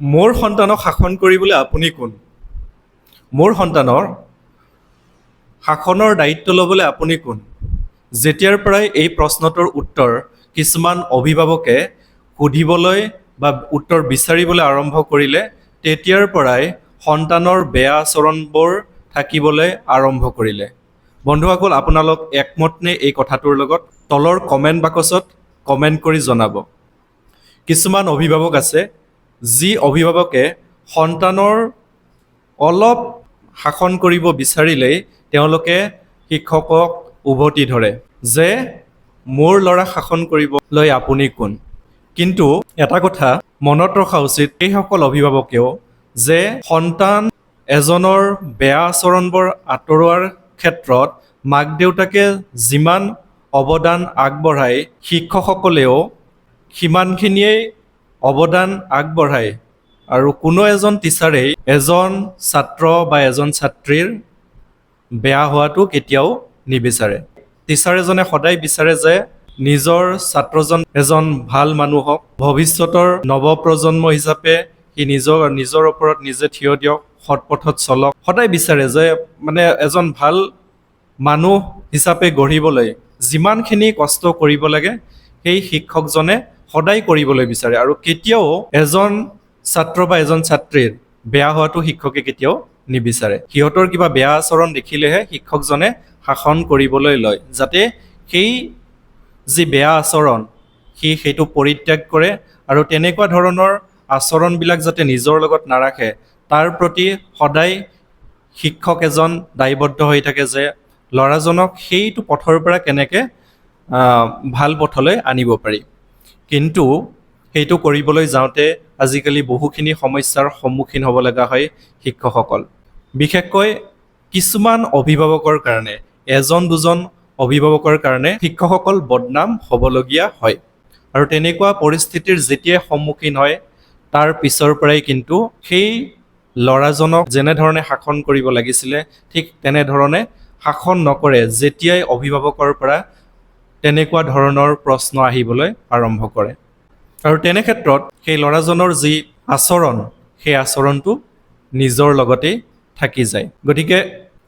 মোৰ সন্তানক শাসন কৰিবলৈ আপুনি কোন? মোৰ সন্তানৰ শাসনৰ দায়িত্ব ল'বলৈ আপুনি কোন? যেতিয়াৰ পৰাই এই প্ৰশ্নটোৰ উত্তৰ কিছুমান অভিভাৱকে সুধিবলৈ বা উত্তৰ বিচাৰিবলৈ আৰম্ভ কৰিলে তেতিয়াৰ পৰাই সন্তানৰ বেয়া আচৰণবোৰ থাকিবলৈ আৰম্ভ কৰিলে। বন্ধুসকল আপোনালোক একমত নে এই কথাটোৰ লগত? তলৰ কমেণ্ট বাকচত কমেণ্ট কৰি জনাব। কিছুমান অভিভাৱক আছে যি অভিভাৱকে সন্তানৰ অলপ শাসন কৰিব বিচাৰিলেই তেওঁলোকে শিক্ষকক উভতি ধৰে যে মোৰ ল'ৰা শাসন কৰিবলৈ আপুনি কোন? কিন্তু এটা কথা মনত ৰখা উচিত এইসকল অভিভাৱকেও যে সন্তান এজনৰ বেয়া আচৰণবোৰ আঁতৰোৱাৰ ক্ষেত্ৰত মাক দেউতাকে যিমান অৱদান আগবঢ়ায় শিক্ষকসকলেও সিমানখিনিয়েই অৱদান আগবঢ়ায় আৰু কোনো এজন টিচাৰেই এজন ছাত্ৰ বা এজন ছাত্ৰীৰ বেয়া হোৱাটো কেতিয়াও নিবিচাৰে। টিচাৰ এজনে সদায় বিচাৰে যে নিজৰ ছাত্ৰজন এজন ভাল মানুহ হওক ভৱিষ্যতৰ নৱপ্ৰজন্ম হিচাপে সি নিজৰ নিজৰ ওপৰত নিজে থিয় দিয়ক সৎ পথত চলক। সদায় বিচাৰে যে মানে এজন ভাল মানুহ হিচাপে গঢ়িবলৈ যিমানখিনি কষ্ট কৰিব লাগে সেই শিক্ষকজনে সদায় কৰিবলৈ বিচাৰে আৰু কেতিয়াও এজন ছাত্ৰ বা এজন ছাত্ৰীৰ বেয়া হোৱাটো শিক্ষকে কেতিয়াও নিবিচাৰে। সিহঁতৰ কিবা বেয়া আচৰণ দেখিলেহে শিক্ষকজনে শাসন কৰিবলৈ লয় যাতে সেই যি বেয়া আচৰণ সি সেইটো পৰিত্যাগ কৰে আৰু তেনেকুৱা ধৰণৰ আচৰণবিলাক যাতে নিজৰ লগত নাৰাখে তাৰ প্ৰতি সদায় শিক্ষক এজন দায়বদ্ধ হৈ থাকে যে ল'ৰাজনক সেইটো পথৰ পৰা কেনেকৈ ভাল পথলৈ আনিব পাৰি। কিন্তু সেইটো কৰিবলৈ যাওঁতে আজিকালি বহুখিনি সমস্যাৰ সন্মুখীন হ'ব লগা হয় শিক্ষকসকল। বিশেষকৈ কিছুমান অভিভাৱকৰ কাৰণে এজন দুজন অভিভাৱকৰ কাৰণে শিক্ষকসকল বদনাম হ'বলগীয়া হয়। আৰু তেনেকুৱা পৰিস্থিতিৰ যেতিয়াই সন্মুখীন হয় তাৰ পিছৰ পৰাই কিন্তু সেই ল'ৰাজনক যেনেধৰণে শাসন কৰিব লাগিছিলে ঠিক তেনেধৰণে শাসন নকৰে যেতিয়াই অভিভাৱকৰ পৰা তেনেকুৱা ধৰণৰ প্ৰশ্ন আহিবলৈ আৰম্ভ কৰে। আৰু তেনে ক্ষেত্ৰত সেই ল'ৰাজনৰ যি আচৰণ সেই আচৰণটো নিজৰ লগতেই থাকি যায়। গতিকে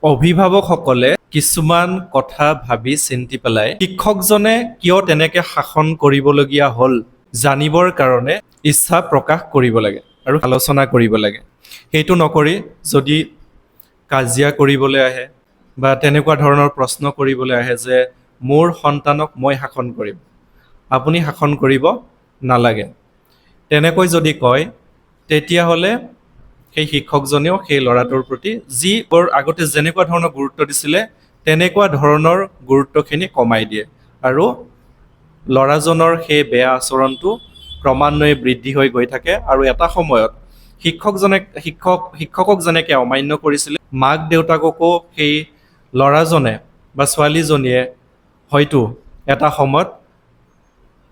অভিভাৱকসকলে কিছুমান কথা ভাবি চিন্তি পেলাই শিক্ষকজনে কিয় তেনেকে শাসন কৰিবলগীয়া হ'ল জানিবৰ কাৰণে ইচ্ছা প্ৰকাশ কৰিব লাগে আৰু আলোচনা কৰিব লাগে। সেইটো নকৰি যদি কাজিয়া কৰিবলৈ আহে বা তেনেকুৱা ধৰণৰ প্ৰশ্ন কৰিবলৈ আহে যে মোৰ সন্তানক মই শাসন কৰিম। আপুনি শাসন কৰিব নালাগে। তেনেকৈ যদি কয় তেতিয়াহ'লে সেই শিক্ষকজনেও সেই ল'ৰাটোৰ প্ৰতি যি বৰ আগতে যেনেকুৱা ধৰণৰ গুৰুত্ব দিছিলে তেনেকুৱা ধৰণৰ গুৰুত্বখিনি কমাই দিয়ে। আৰু ল'ৰাজনৰ সেই বেয়া আচৰণটো ক্ৰমান্বয়ে বৃদ্ধি হৈ গৈ থাকে আৰু এটা সময়ত শিক্ষকজনে শিক্ষক শিক্ষকক যেনেকৈ অমান্য কৰিছিলে মাক দেউতাককো সেই ল'ৰাজনে বা ছোৱালীজনীয়ে হয়তো এটা সময়ত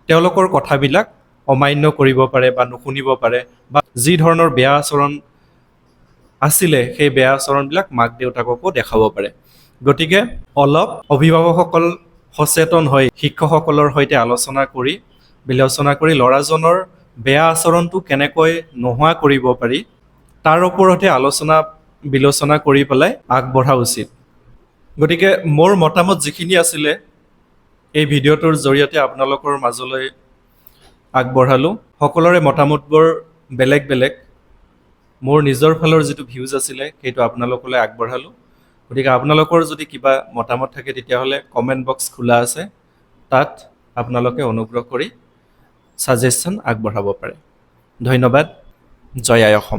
তেওঁলোকৰ কথাবিলাক অমান্য কৰিব পাৰে বা নুশুনিব পাৰে বা যি ধৰণৰ বেয়া আচৰণ আছিলে সেই বেয়া আচৰণবিলাক মাক দেউতাককো দেখাব পাৰে। গতিকে অলপ অভিভাৱকসকল সচেতন হৈ শিক্ষকসকলৰ সৈতে আলোচনা কৰি বিলোচনা কৰি ল'ৰাজনৰ বেয়া আচৰণটো কেনেকৈ নোহোৱা কৰিব পাৰি তাৰ ওপৰতে আলোচনা বিলোচনা কৰি পেলাই আগবঢ়া উচিত। গতিকে মোৰ মতামত যিখিনি আছিলে এই ভিডিঅ'টোৰ জৰিয়তে আপোনালোকৰ মাজলৈ আগবঢ়ালোঁ। সকলোৰে মতামতবোৰ বেলেগ বেলেগ। মোৰ নিজৰ ফালৰ যিটো ভিউজ আছিলে সেইটো আপোনালোকলৈ আগবঢ়ালোঁ। গতিকে আপোনালোকৰ যদি কিবা মতামত থাকে তেতিয়াহ'লে কমেণ্ট বক্স খোলা আছে। তাত আপোনালোকে অনুগ্ৰহ কৰি ছাজেশ্যন আগবঢ়াব পাৰে। ধন্যবাদ। জয় আই অসম।